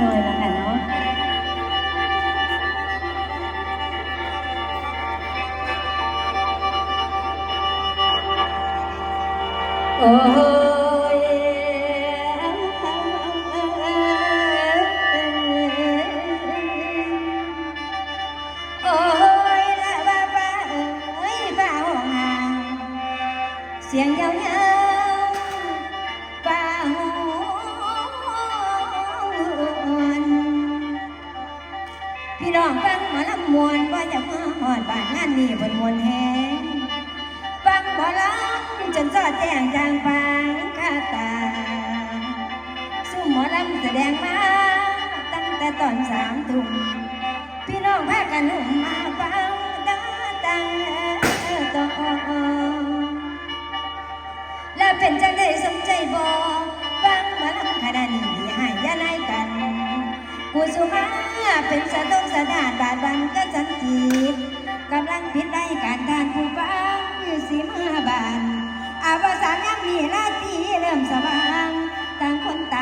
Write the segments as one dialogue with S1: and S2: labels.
S1: หน่อยละค่ะเนาะโอ้ พี่น้องฟังหมอลำมวนว่าจะมาหอดบ้านงานนี้บนมวนแหงฟังหมอลำจนสอดแจ้งจางฟังคาตา สู้หมอลำแสดงมา ตั้งแต่ตอนสามทุ่มพี่น้องพากันหุ่มมา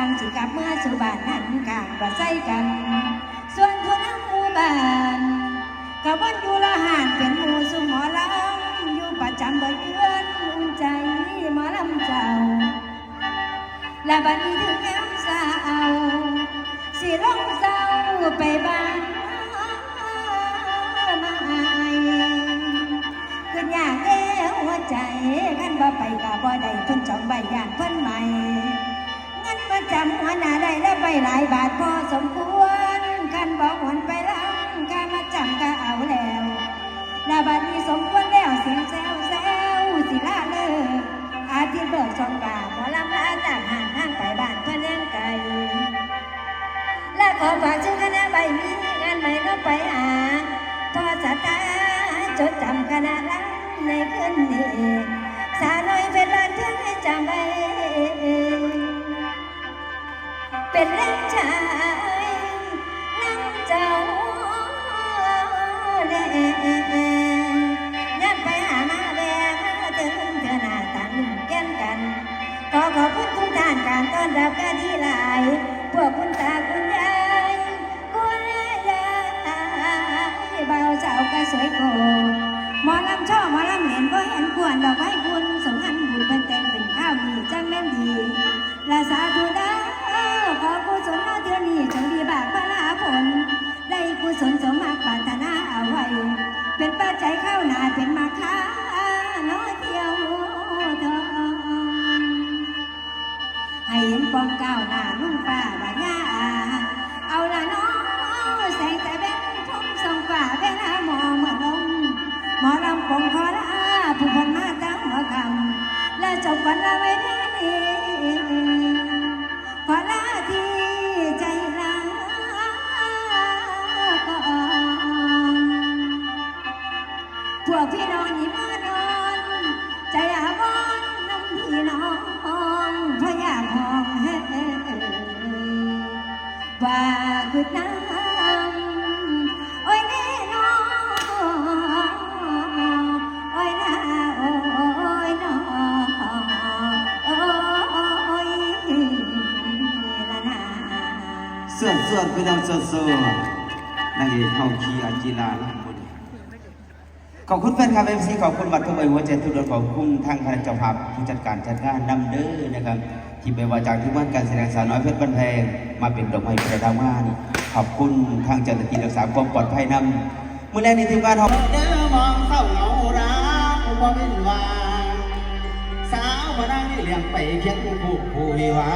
S1: างคนต่างสิกลับเมื่อสู่บ้านหันกลางประใส่กัน ส่วนผู้นักหมู่บ้านกับวันอยู่ละหานเป็นหมู่สุหมอลำอยู่ประจำบิดเพื่อนอุ่นใจหมอลำเจ้า และบัดนี้ถึงแม้สาวสิลงเศร้าไปบ้านมาอายขึ้นอยากเด้หัวใจขันบ่ไปก็บ่ได้เพิ่นจองใบอย่านเพิ่ำหัวหน้าได้แล้วไปหลายบาทพอสมควรคันบอกหวนไปแล้วการมาจำก็เอาแล้วและบัดนี้สมควรแล้วเสียงแซวแซวสิลาเลิกอาทิตย์เบิกสองกาหมอลำลาจากห่างทางไปบ้านเพื่อนเลี้ยงไก่และขอฝากชื่อคณะใบมีงานใหม่ก็ไปหาทอสตาจดจำคณะลังในคืนนี้สาน้อยเป็นบ้านเพื่อนให้จำไว้ วนส่วนพี่น้องส่วน
S2: ส่นนางเอกเฮาคีอาจิลาลำบุญขอบคุณแฟนคลับเอฟซีขอบคุณบัตรทุกใบหัวใจทุกดวงขอบคุณทางคณะเจ้าภาพผู้จัดการจัดงานนำเด้อนะครับ ที่ไปว่าจากที่บ้านการแสดงสาวน้อยเพชรบันแพงมาเป็นดอกไม้ประดับงานขอบคุณทางเจ้าหน้าที่รักษาความปลอดภัยนำเมื้อแรกในทีมงานเฮา
S3: เด้อมองเศร้าเหงาร้าวบ่เป็นวาสาวมานั่งเลี้ยงไปเพียงผู้ผู้วิวา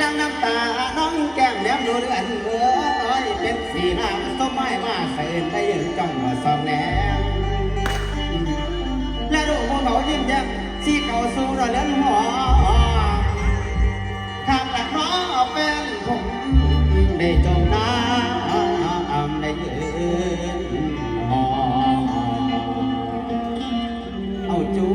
S3: ยังน้ำตาน้องแก้มแหลมดูเรือนเอ้ยเป็นสีหน้าสมไม้มาเสนได้ยืนจ้องมาสอบแนมและดูพวกเขายิ้มแย้มสีเขาสู้ระเล่นหัวข้างหลังน้องแฟนผมได้จมน้ำได้ยืนหองเอาจู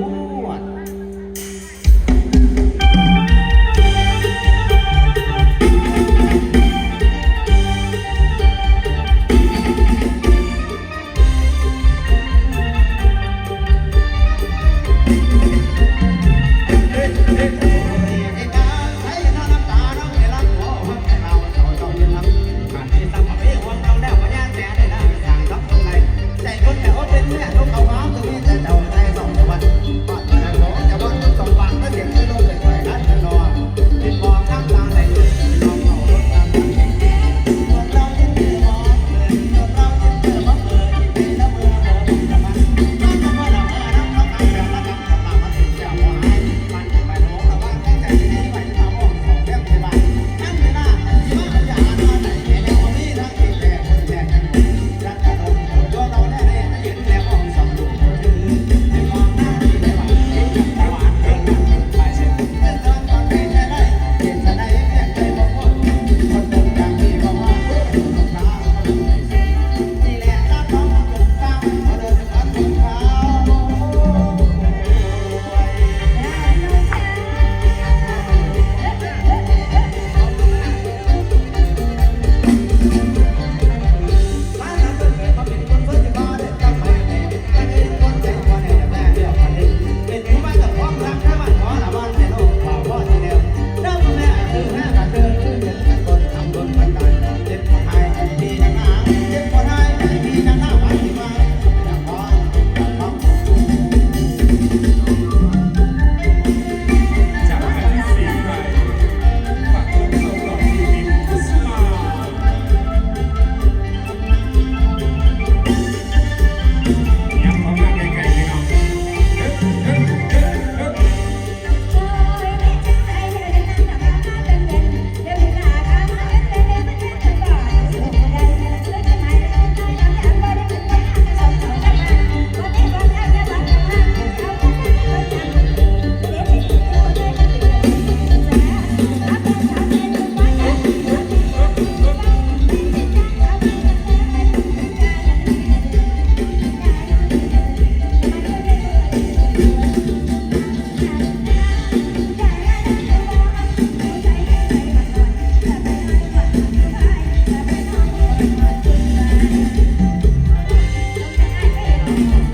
S1: thank you